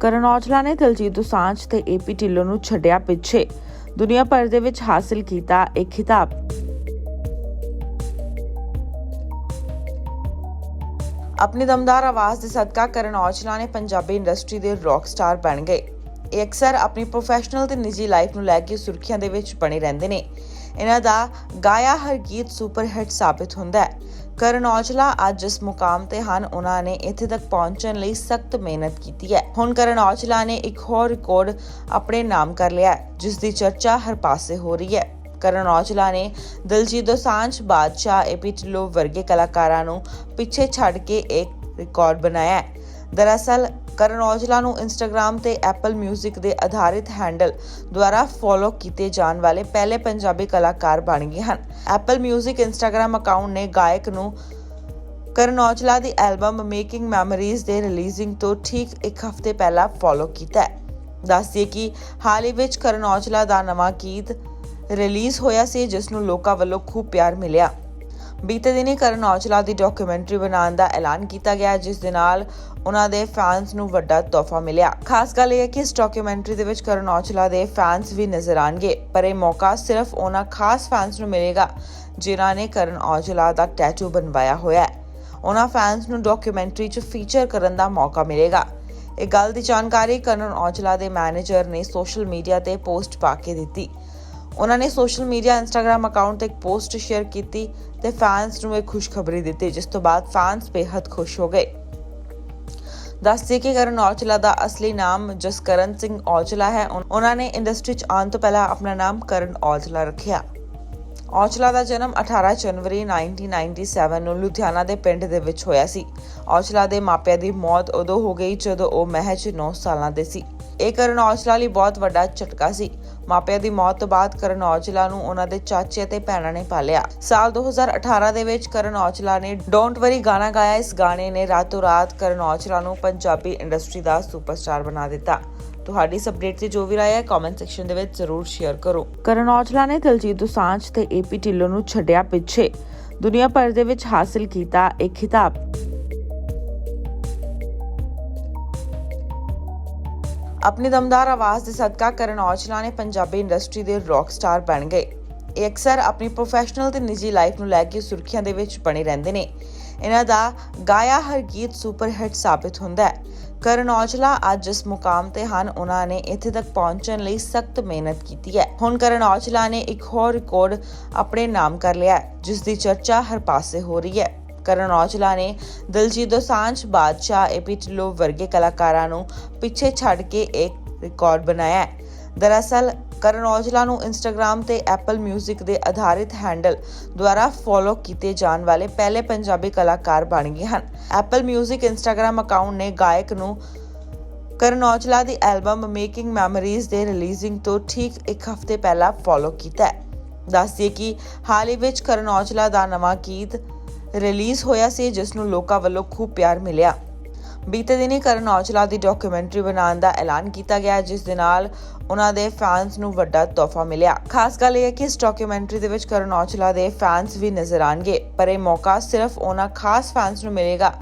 ਕਰਨ ਔਜਲਾ ਨੇ ਦਿਲਜੀਤ ਦੋਸਾਂਝ ਤੇ ਏਪੀ ਢਿੱਲੋਂ ਨੂੰ ਛੱਡਿਆ ਪਿੱਛੇ। ਦੁਨੀਆ ਭਰ ਦੇ ਵਿੱਚ ਹਾਸਿਲ ਕੀਤਾ ਇੱਕ ਖਿਤਾਬ। ਆਪਣੀ ਦਮਦਾਰ ਆਵਾਜ਼ ਦੇ ਸਦਕਾ ਕਰਨ ਔਜਲਾ ਨੇ ਪੰਜਾਬੀ ਇੰਡਸਟਰੀ ਦੇ ਰੌਕ ਸਟਾਰ ਬਣ ਗਏ। ਇਹ ਅਕਸਰ ਆਪਣੀ ਪ੍ਰੋਫੈਸ਼ਨਲ ਤੇ ਨਿੱਜੀ ਲਾਈਫ ਨੂੰ ਲੈ ਕੇ ਸੁਰਖੀਆਂ ਦੇ ਵਿੱਚ ਬਣੇ ਰਹਿੰਦੇ ਨੇ। ਇਹਨਾਂ ਦਾ ਗਾਇਆ ਹਰ ਗੀਤ ਸੁਪਰ ਹਿੱਟ ਸਾਬਿਤ ਹੁੰਦਾ ਹੈ। ਕਰਨ ਔਜਲਾ ਅੱਜ ਇਸ ਮੁਕਾਮ ਤੇ ਹਨ, ਉਹਨਾਂ ਨੇ ਇੱਥੇ ਤੱਕ ਪਹੁੰਚਣ ਲਈ ਸਖਤ ਮਿਹਨਤ ਕੀਤੀ ਹੈ। ਹੁਣ ਕਰਨ ਔਜਲਾ ਨੇ ਇੱਕ ਹੋਰ ਰਿਕਾਰਡ ਆਪਣੇ ਨਾਮ ਕਰ ਲਿਆ ਹੈ, ਜਿਸ ਦੀ ਚਰਚਾ ਹਰ ਪਾਸੇ ਹੋ ਰਹੀ ਹੈ। ਕਰਨ ਔਜਲਾ ਨੇ ਦਿਲਜੀਤ ਦੋਸਾਂਝ, ਬਾਦਸ਼ਾਹ ਏਪੀ ਢਿੱਲੋਂ ਵਰਗੇ ਕਲਾਕਾਰਾਂ ਨੂੰ ਪਿੱਛੇ ਛੱਡ ਕੇ ਇੱਕ ਰਿਕਾਰਡ ਬਣਾਇਆ ਹੈ। ਦਰਅਸਲ ਕਰਨ ਔਜਲਾ ਨੂੰ ਇੰਸਟਾਗ੍ਰam ਤੇ ਐਪਲ 뮤직 ਦੇ ਆਧਾਰਿਤ ਹੈਂਡਲ ਦੁਆਰਾ ਫੋਲੋ ਕੀਤੇ ਜਾਣ ਵਾਲੇ ਪਹਿਲੇ ਪੰਜਾਬੀ ਕਲਾਕਾਰ ਬਣ ਗਏ ਹਨ ਐਪਲ 뮤직 ਇੰਸਟਾਗ੍ਰam ਅਕਾਊਂਟ ਨੇ ਗਾਇਕ ਨੂੰ ਕਰਨ ਔਜਲਾ ਦੀ ਐਲਬਮ ਮੇਕਿੰਗ ਮੈਮਰੀਜ਼ ਦੇ ਰਿਲੀਜ਼ਿੰਗ ਤੋਂ ਠੀਕ ਇੱਕ ਹਫ਼ਤੇ ਪਹਿਲਾਂ ਫੋਲੋ ਕੀਤਾ ਹੈ ਦੱਸਦੀਏ ਕਿ ਹਾਲ ਹੀ ਵਿੱਚ ਕਰਨ ਔਜਲਾ ਦਾ ਨਵਾਂ ਗੀਤ ਰਿਲੀਜ਼ ਹੋਇਆ ਸੀ ਜਿਸ ਨੂੰ ਲੋਕਾਂ ਵੱਲੋਂ ਖੂਬ ਪਿਆਰ ਮਿਲਿਆ ਬੀਤੇ ਦਿਨੀ ਕਰਨ ਔਜਲਾ ਦੀ ਡਾਕੂਮੈਂਟਰੀ ਬਣਾਉਣ ਦਾ ਐਲਾਨ ਕੀਤਾ ਗਿਆ, ਜਿਸ ਦੇ ਨਾਲ ਉਹਨਾਂ ਦੇ ਫੈਨਸ ਨੂੰ ਵੱਡਾ ਤੋਹਫਾ ਮਿਲਿਆ। ਖਾਸ ਗੱਲ ਇਹ ਹੈ ਕਿ ਇਸ ਡਾਕੂਮੈਂਟਰੀ ਦੇ ਵਿੱਚ ਕਰਨ ਔਜਲਾ ਦੇ ਫੈਨਸ ਵੀ ਨਜ਼ਰ ਆਣਗੇ ਪਰ ਇਹ ਮੌਕਾ ਸਿਰਫ ਉਹਨਾਂ ਖਾਸ ਫੈਨਸ ਨੂੰ ਮਿਲੇਗਾ, ਜਿਨ੍ਹਾਂ ਨੇ ਕਰਨ ਔਜਲਾ ਦਾ ਟੈਟੂ ਬਣਵਾਇਆ ਹੋਇਆ ਹੈ। ਉਹਨਾਂ ਫੈਨਸ ਨੂੰ ਡਾਕੂਮੈਂਟਰੀ 'ਚ ਫੀਚਰ ਕਰਨ ਦਾ ਮੌਕਾ ਮਿਲੇਗਾ। ਇਹ ਗੱਲ ਦੀ ਜਾਣਕਾਰੀ ਕਰਨ ਔਜਲਾ ਦੇ ਮੈਨੇਜਰ ਨੇ ਸੋਸ਼ਲ ਮੀਡੀਆ ਤੇ ਪੋਸਟ ਪਾ ਕੇ ਦਿੱਤੀ। ਉਹਨਾਂ ਨੇ ਸੋਸ਼ਲ ਮੀਡੀਆ ਇੰਸਟਾਗ੍ਰam ਅਕਾਊਂਟ ਤੇ ਇੱਕ ਪੋਸਟ ਸ਼ੇਅਰ ਕੀਤੀ ਤੇ ਫੈਨਸ ਨੂੰ ਇਹ ਖੁਸ਼ਖਬਰੀ ਦਿੱਤੀ, ਜਿਸ ਤੋਂ ਬਾਅਦ ਫੈਨਸ ਬੇहद ਖੁਸ਼ ਹੋ ਗਏ। ਦੱਸਦੇ ਕਿ ਕਰਨ ਔਜਲਾ ਦਾ ਅਸਲੀ ਨਾਮ ਜਸਕਰਨ ਸਿੰਘ ਔਜਲਾ ਹੈ। ਉਹਨਾਂ ਨੇ ਇੰਡਸਟਰੀ 'ਚ ਆਉਣ ਤੋਂ ਪਹਿਲਾਂ ਆਪਣਾ ਨਾਮ ਕਰਨ ਔਜਲਾ ਰੱਖਿਆ। ਔਜਲਾ ਦਾ ਜਨਮ 18 ਜਨਵਰੀ 1997 ਨੂੰ ਲੁਧਿਆਣਾ ਦੇ ਪਿੰਡ ਦੇ ਵਿੱਚ ਹੋਇਆ ਸੀ। ਔਜਲਾ ਦੇ ਮਾਪਿਆਂ ਦੀ ਮੌਤ ਉਦੋਂ ਹੋ ਗਈ ਜਦੋਂ ਉਹ ਮਹਿਜ 9 ਸਾਲਾਂ ਦੇ ਸੀ। ਇਹ ਕਰਨ ਔਜਲਾ ਲਈ ਬਹੁਤ ਵੱਡਾ ਝਟਕਾ ਸੀ। ਮਾਪਿਆਂ ਦੀ ਮੌਤ ਤੋਂ ਬਾਅਦ ਕਰਨ ਔਜਲਾ ਨੂੰ ਉਹਨਾਂ ਦੇ ਚਾਚੇ ਅਤੇ ਭੈਣਾਂ ਨੇ ਪਾਲਿਆ। ਸਾਲ 2018 ਦੇ ਵਿੱਚ ਕਰਨ ਔਜਲਾ ਨੇ ਡੋਂਟ ਵਰੀ ਗਾਣਾ ਗਾਇਆ। ਇਸ ਗਾਣੇ ਨੇ ਰਾਤੋਂ ਰਾਤ ਕਰਨ ਔਜਲਾ ਨੂੰ ਪੰਜਾਬੀ ਇੰਡਸਟਰੀ ਦਾ ਸੁਪਰਸਟਾਰ ਬਣਾ ਦਿੱਤਾ। ਤੁਹਾਡੀ ਇਸ ਅਪਡੇਟ ਤੇ ਜੋ ਵੀ ਰਾਏ ਹੈ ਕਮੈਂਟ ਸੈਕਸ਼ਨ ਦੇ ਵਿੱਚ ਜ਼ਰੂਰ ਸ਼ੇਅਰ ਕਰੋ। ਕਰਨ ਔਜਲਾ ਨੇ ਦਿਲਜੀਤ ਦੋਸਾਂਝ ਤੇ ਏਪੀ ਢਿੱਲੋਂ ਨੂੰ ਛੱਡਿਆ ਪਿੱਛੇ। ਦੁਨੀਆ ਭਰ ਦੇ ਵਿੱਚ ਹਾਸਿਲ ਕੀਤਾ ਇੱਕ ਖਿਤਾਬ। ਆਪਣੀ ਦਮਦਾਰ ਆਵਾਜ਼ ਦੇ ਸਦਕਾ ਕਰਨ ਔਜਲਾ ਨੇ ਪੰਜਾਬੀ ਇੰਡਸਟਰੀ ਦੇ ਰੌਕ ਸਟਾਰ ਬਣ ਗਏ। ਇਹ ਅਕਸਰ ਆਪਣੀ ਪ੍ਰੋਫੈਸ਼ਨਲ ਤੇ ਨਿੱਜੀ ਲਾਈਫ ਨੂੰ ਲੈ ਕੇ ਸੁਰਖੀਆਂ ਦੇ ਵਿੱਚ ਬਣੇ ਰਹਿੰਦੇ ਨੇ। ਇਹਨਾਂ ਦਾ ਗਾਇਆ ਹਰ ਗੀਤ ਸੁਪਰ ਹਿੱਟ ਸਾਬਿਤ ਹੁੰਦਾ ਹੈ। ਕਰਨ ਔਜਲਾ ਅੱਜ ਜਿਸ ਮੁਕਾਮ ਤੇ ਹਨ, ਉਹਨਾਂ ਨੇ ਇੱਥੇ ਤੱਕ ਪਹੁੰਚਣ ਲਈ ਸਖਤ ਮਿਹਨਤ ਕੀਤੀ ਹੈ। ਹੁਣ ਕਰਨ ਔਜਲਾ ਨੇ ਇੱਕ ਹੋਰ ਰਿਕਾਰਡ ਆਪਣੇ ਨਾਮ ਕਰ ਲਿਆ ਜਿਸ ਦੀ ਚਰਚਾ ਹਰ ਪਾਸੇ ਹੋ ਰਹੀ ਹੈ। ਕਰਨ ਔਜਲਾ ਨੇ ਦਿਲਜੀਤ ਦੋਸਾਂਝ ਬਾਦਸ਼ਾਹ ਏਪੀ ਢਿੱਲੋਂ ਵਰਗੇ ਕਲਾਕਾਰਾਂ ਨੂੰ ਪਿੱਛੇ ਛੱਡ ਕੇ ਇੱਕ ਰਿਕਾਰਡ ਬਣਾਇਆ ਹੈ ਦਰਅਸਲ ਕਰਨ ਔਜਲਾ ਨੂੰ ਇੰਸਟਾਗ੍ਰam ਤੇ ਐਪਲ 뮤직 ਦੇ ਆਧਾਰਿਤ ਹੈਂਡਲ ਦੁਆਰਾ ਫੋਲੋ ਕੀਤੇ ਜਾਣ ਵਾਲੇ ਪਹਿਲੇ ਪੰਜਾਬੀ ਕਲਾਕਾਰ ਬਣ ਗਏ ਹਨ ਐਪਲ 뮤직 ਇੰਸਟਾਗ੍ਰam ਅਕਾਊਂਟ ਨੇ ਗਾਇਕ ਨੂੰ ਕਰਨ ਔਜਲਾ ਦੀ ਐਲਬਮ ਮੇਕਿੰਗ ਮੈਮਰੀਜ਼ ਦੇ ਰਿਲੀਜ਼ਿੰਗ ਤੋਂ ਠੀਕ ਇੱਕ ਹਫ਼ਤੇ ਪਹਿਲਾਂ ਫੋਲੋ ਕੀਤਾ ਹੈ ਦੱਸਦੀਏ ਕਿ ਹਾਲ ਹੀ ਵਿੱਚ ਕਰਨ ਔਜਲਾ ਦਾ ਨਵਾਂ ਗੀਤ ਰਿਲੀਜ਼ ਹੋਇਆ ਸੀ, ਜਿਸ ਨੂੰ ਲੋਕਾਂ ਵੱਲੋਂ ਖੂਬ ਪਿਆਰ ਮਿਲਿਆ। ਬੀਤੇ ਦਿਨੀ ਕਰਨ ਔਜਲਾ ਦੀ ਡਾਕੂਮੈਂਟਰੀ ਬਣਾਉਣ ਦਾ ਐਲਾਨ ਕੀਤਾ ਗਿਆ, ਜਿਸ ਦੇ ਨਾਲ ਉਹਨਾਂ ਦੇ ਫੈਨਸ ਨੂੰ ਵੱਡਾ ਤੋਹਫਾ ਮਿਲਿਆ। ਖਾਸ ਗੱਲ ਇਹ ਹੈ ਕਿ ਇਸ ਡਾਕੂਮੈਂਟਰੀ ਦੇ ਵਿੱਚ ਕਰਨ ਔਜਲਾ ਦੇ ਫੈਨਸ ਵੀ ਨਜ਼ਰ ਆਣਗੇ ਪਰ ਇਹ ਮੌਕਾ ਸਿਰਫ ਉਹਨਾਂ ਖਾਸ ਫੈਨਸ ਨੂੰ ਮਿਲੇਗਾ,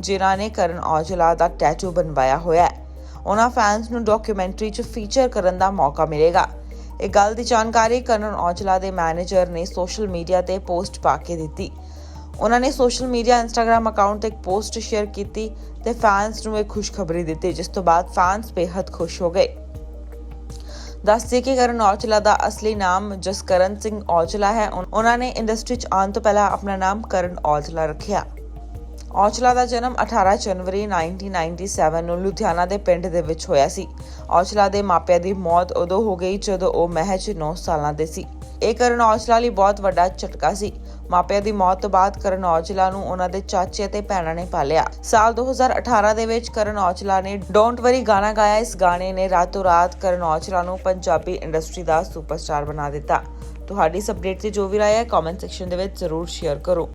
ਜਿਨ੍ਹਾਂ ਨੇ ਕਰਨ ਔਜਲਾ ਦਾ ਟੈਟੂ ਬਣਵਾਇਆ ਹੋਇਆ ਹੈ। ਉਹਨਾਂ ਫੈਨਸ ਨੂੰ ਡਾਕੂਮੈਂਟਰੀ 'ਚ ਫੀਚਰ ਕਰਨ ਦਾ ਮੌਕਾ ਮਿਲੇਗਾ। ਇਹ ਗੱਲ ਦੀ ਜਾਣਕਾਰੀ ਕਰਨ ਔਜਲਾ ਦੇ ਮੈਨੇਜਰ ਨੇ ਸੋਸ਼ਲ ਮੀਡੀਆ ਤੇ ਪੋਸਟ ਪਾ ਕੇ ਦਿੱਤੀ। ਉਹਨਾਂ ਨੇ ਸੋਸ਼ਲ ਮੀਡੀਆ ਇੰਸਟਾਗ੍ਰam ਅਕਾਊਂਟ ਤੇ ਇੱਕ ਪੋਸਟ ਸ਼ੇਅਰ ਕੀਤੀ ਤੇ ਫੈਨਸ ਨੂੰ ਇਹ ਖੁਸ਼ਖਬਰੀ ਦਿੱਤੀ, ਜਿਸ ਤੋਂ ਬਾਅਦ ਫੈਨਸ ਬੇहद ਖੁਸ਼ ਹੋ ਗਏ। ਦੱਸਦੇ ਕਿ ਕਰਨ ਔਜਲਾ ਦਾ ਅਸਲੀ ਨਾਮ ਜਸਕਰਨ ਸਿੰਘ ਔਜਲਾ ਹੈ। ਉਹਨਾਂ ਨੇ ਇੰਡਸਟਰੀ 'ਚ ਆਉਣ ਤੋਂ ਪਹਿਲਾਂ ਆਪਣਾ ਨਾਮ ਕਰਨ ਔਜਲਾ ਰੱਖਿਆ। ਔਚਲਾ ਦਾ ਜਨਮ 18 ਜਨਵਰੀ 1997 ਨੂੰ ਲੁਧਿਆਣਾ ਦੇ ਪਿੰਡ ਦੇ ਵਿੱਚ ਹੋਇਆ ਸੀ। ਔਜਲਾ ਦੇ ਮਾਪਿਆਂ ਦੀ ਮੌਤ ਉਦੋਂ ਹੋ ਗਈ ਜਦੋਂ ਉਹ ਮਹਿਜ 9 ਸਾਲਾਂ ਦੇ ਸੀ। ਇਹ ਕਰਨ ਔਜਲਾ ਲਈ ਬਹੁਤ ਵੱਡਾ ਝਟਕਾ ਸੀ। ਮਾਪਿਆਂ ਦੀ ਮੌਤ ਤੋਂ ਬਾਅਦ ਕਰਨ ਔਜਲਾ ਨੂੰ ਉਹਨਾਂ ਦੇ ਚਾਚੇ ਅਤੇ ਭੈਣਾਂ ਨੇ ਪਾਲਿਆ। ਸਾਲ 2018 ਦੇ ਵਿੱਚ ਕਰਨ ਔਜਲਾ ਨੇ ਡੋਂਟ ਵਰੀ ਗਾਣਾ ਗਾਇਆ। ਇਸ ਗਾਣੇ ਨੇ ਰਾਤੋਂ ਰਾਤ ਕਰਨ ਔਜਲਾ ਨੂੰ ਪੰਜਾਬੀ ਇੰਡਸਟਰੀ ਦਾ ਸੁਪਰਸਟਾਰ ਬਣਾ ਦਿੱਤਾ। ਤੁਹਾਡੀ ਇਸ ਅਪਡੇਟ ਤੇ ਜੋ ਵੀ ਰਾਏ ਹੈ ਕਮੈਂਟ ਸੈਕਸ਼ਨ ਦੇ ਵਿੱਚ ਜ਼ਰੂਰ ਸ਼ੇਅਰ ਕਰੋ।